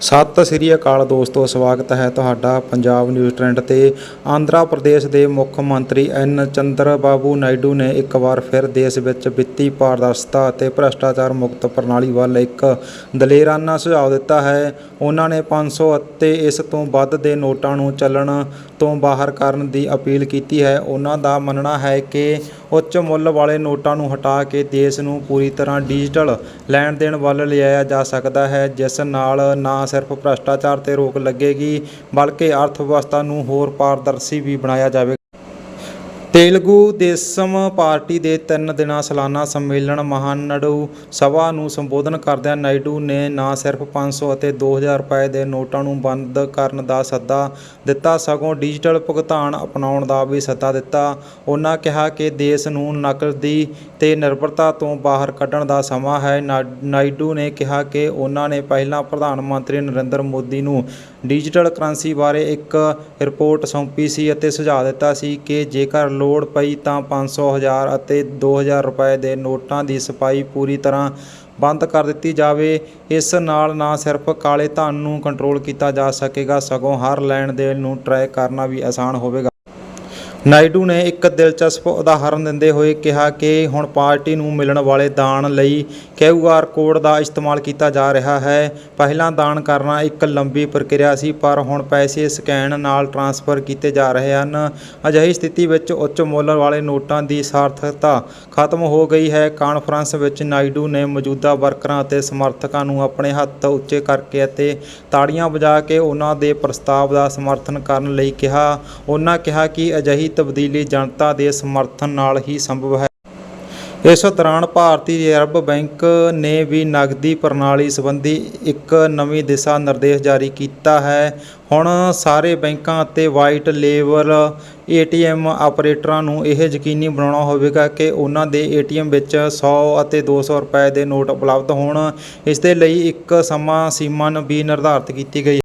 ਸਤਿ ਸ੍ਰੀ ਅਕਾਲ ਦੋਸਤੋ, ਸਵਾਗਤ ਹੈ ਤੁਹਾਡਾ ਪੰਜਾਬ ਨਿਊਜ਼ ਟ੍ਰੈਂਡ ਤੇ। ਆਂਧਰਾ ਪ੍ਰਦੇਸ਼ ਦੇ ਮੁੱਖ ਮੰਤਰੀ ਐਨ ਚੰਦਰਬਾਬੂ ਨਾਇਡੂ ਨੇ ਇੱਕ ਵਾਰ ਫਿਰ ਦੇਸ਼ ਵਿੱਚ ਵਿੱਤੀ ਪਾਰਦਰਸ਼ਤਾ ਅਤੇ ਭ੍ਰਸ਼ਟਾਚਾਰ ਮੁਕਤ ਪ੍ਰਣਾਲੀ ਵੱਲ ਇੱਕ ਦਲੇਰਾਨਾ ਸੁਝਾਅ ਦਿੱਤਾ ਹੈ। ਉਹਨਾਂ ਨੇ 500 ਅਤੇ ਇਸ ਤੋਂ ਵੱਧ ਦੇ ਨੋਟਾਂ ਨੂੰ ਚੱਲਣ ਤੋਂ ਬਾਹਰ ਕਰਨ ਦੀ ਅਪੀਲ ਕੀਤੀ ਹੈ। ਉਹਨਾਂ ਦਾ ਮੰਨਣਾ ਹੈ ਕਿ ਉੱਚ ਮੁੱਲ ਵਾਲੇ ਨੋਟਾਂ ਨੂੰ ਹਟਾ ਕੇ ਦੇਸ਼ ਨੂੰ ਪੂਰੀ ਤਰ੍ਹਾਂ ਡਿਜੀਟਲ ਲੈਣ ਦੇਣ ਵੱਲ ਲਿਆਇਆ ਜਾ ਸਕਦਾ ਹੈ, ਜਿਸ ਨਾਲ ਨਾ ਸਿਰਫ ਭ੍ਰਿਸ਼ਟਾਚਾਰ ਤੇ ਰੋਕ ਲੱਗੇਗੀ, ਬਲਕਿ ਅਰਥ ਵਿਵਸਥਾ ਨੂੰ ਹੋਰ ਪਾਰਦਰਸ਼ੀ ਵੀ ਬਣਾਇਆ ਜਾਵੇਗਾ। ਤੇਲਗੂ ਦੇਸ਼ਮ ਪਾਰਟੀ ਦੇ ਤਿੰਨ ਦਿਨਾਂ ਸਾਲਾਨਾ ਸੰਮੇਲਨ ਮਹਾਨੜੂ ਸਭਾ ਨੂੰ ਸੰਬੋਧਨ ਕਰਦਿਆਂ ਨਾਇਡੂ ਨੇ ਨਾ ਸਿਰਫ 500 ਅਤੇ 2000 ਰੁਪਏ ਦੇ ਨੋਟਾਂ ਨੂੰ ਬੰਦ ਕਰਨ ਦਾ ਸੱਦਾ ਦਿੱਤਾ, ਸਗੋਂ ਡਿਜੀਟਲ ਭੁਗਤਾਨ ਅਪਣਾਉਣ ਦਾ ਵੀ ਸੱਦਾ ਦਿੱਤਾ। ਉਹਨਾਂ ਕਿਹਾ ਕਿ ਦੇਸ਼ ਨੂੰ ਨਕਦੀ ਤੇ ਨਿਰਭਰਤਾ ਤੋਂ ਬਾਹਰ ਕੱਢਣ ਦਾ ਸਮਾਂ ਹੈ। ਨਾ- ਨਾਇਡੂ ਨੇ ਕਿਹਾ ਕਿ ਉਹਨਾਂ ਨੇ ਪਹਿਲਾਂ ਪ੍ਰਧਾਨ ਮੰਤਰੀ ਨਰਿੰਦਰ ਮੋਦੀ ਨੂੰ ਡਿਜੀਟਲ ਕਰੰਸੀ ਬਾਰੇ ਇੱਕ ਰਿਪੋਰਟ ਸੌਂਪੀ ਸੀ ਅਤੇ ਸੁਝਾਅ ਦਿੱਤਾ ਸੀ ਕਿ ਜੇਕਰ ਲੋੜ ਪਈ ਤਾਂ 500 ਹਜ਼ਾਰ ਅਤੇ 2000 ਰੁਪਏ ਦੇ ਨੋਟਾਂ ਦੀ ਸਪਾਈ ਪੂਰੀ ਤਰ੍ਹਾਂ ਬੰਦ ਕਰ ਦਿੱਤੀ ਜਾਵੇ। ਇਸ ਨਾਲ ਨਾ ਸਿਰਫ ਕਾਲੇ ਧਨ ਨੂੰ ਕੰਟਰੋਲ ਕੀਤਾ ਜਾ ਸਕੇਗਾ, ਸਗੋਂ ਹਰ ਲੈਣ ਦੇਣ ਨੂੰ ਟਰੈਕ ਕਰਨਾ ਵੀ ਆਸਾਨ ਹੋਵੇਗਾ। ਨਾਇਡੂ ਨੇ ਇੱਕ ਦਿਲਚਸਪ ਉਦਾਹਰਨ ਦਿੰਦੇ ਹੋਏ ਕਿਹਾ ਕਿ ਹੁਣ ਪਾਰਟੀ ਨੂੰ ਮਿਲਣ ਵਾਲੇ ਦਾਨ ਲਈ ਕਿਊਆਰ ਕੋਡ ਦਾ ਇਸਤੇਮਾਲ ਕੀਤਾ ਜਾ ਰਿਹਾ ਹੈ। ਪਹਿਲਾਂ ਦਾਨ ਕਰਨਾ ਇੱਕ ਲੰਬੀ ਪ੍ਰਕਿਰਿਆ ਸੀ, ਪਰ ਹੁਣ ਪੈਸੇ ਸਕੈਨ ਨਾਲ ਟ੍ਰਾਂਸਫਰ ਕੀਤੇ ਜਾ ਰਹੇ ਹਨ। ਅਜਿਹੀ ਸਥਿਤੀ ਵਿੱਚ ਉੱਚ ਮੁੱਲ ਵਾਲੇ ਨੋਟਾਂ ਦੀ ਸਾਰਥਕਤਾ ਖਤਮ ਹੋ ਗਈ ਹੈ। ਕਾਨਫਰੰਸ ਵਿੱਚ ਨਾਇਡੂ ਨੇ ਮੌਜੂਦਾ ਵਰਕਰਾਂ ਅਤੇ ਸਮਰਥਕਾਂ ਨੂੰ ਆਪਣੇ ਹੱਥ ਉੱਚੇ ਕਰਕੇ ਅਤੇ ਤਾੜੀਆਂ ਵਜਾ ਕੇ ਉਹਨਾਂ ਦੇ ਪ੍ਰਸਤਾਵ ਦਾ ਸਮਰਥਨ ਕਰਨ ਲਈ ਕਿਹਾ। ਉਹਨਾਂ ਕਿਹਾ ਕਿ ਅਜਿਹੀ ਤਬਦੀਲੀ ਜਨਤਾ ਦੇ ਸਮਰਥਨ ਨਾਲ ਹੀ ਸੰਭਵ ਹੈ। ਇਸ ਦੌਰਾਨ ਭਾਰਤੀ ਰਿਜ਼ਰਵ ਬੈਂਕ ਨੇ ਵੀ ਨਗਦੀ ਪ੍ਰਣਾਲੀ ਸੰਬੰਧੀ ਇੱਕ ਨਵੀਂ ਦਿਸ਼ਾ ਨਿਰਦੇਸ਼ ਜਾਰੀ ਕੀਤਾ ਹੈ। ਹੁਣ ਸਾਰੇ ਬੈਂਕਾਂ ਅਤੇ ਵਾਈਟ ਲੇਬਲ ਏਟੀਐਮ ਆਪਰੇਟਰਾਂ ਨੂੰ ਇਹ ਯਕੀਨੀ ਬਣਾਉਣਾ ਹੋਵੇਗਾ ਕਿ ਉਹਨਾਂ ਦੇ ਏਟੀਐਮ ਵਿੱਚ 100 ਅਤੇ 200 ਰੁਪਏ ਦੇ ਨੋਟ ਉਪਲਬਧ ਹੋਣ। ਇਸ ਦੇ ਲਈ ਇੱਕ ਸਮਾਂ ਸੀਮਾ ਵੀ ਨਿਰਧਾਰਤ ਕੀਤੀ ਗਈ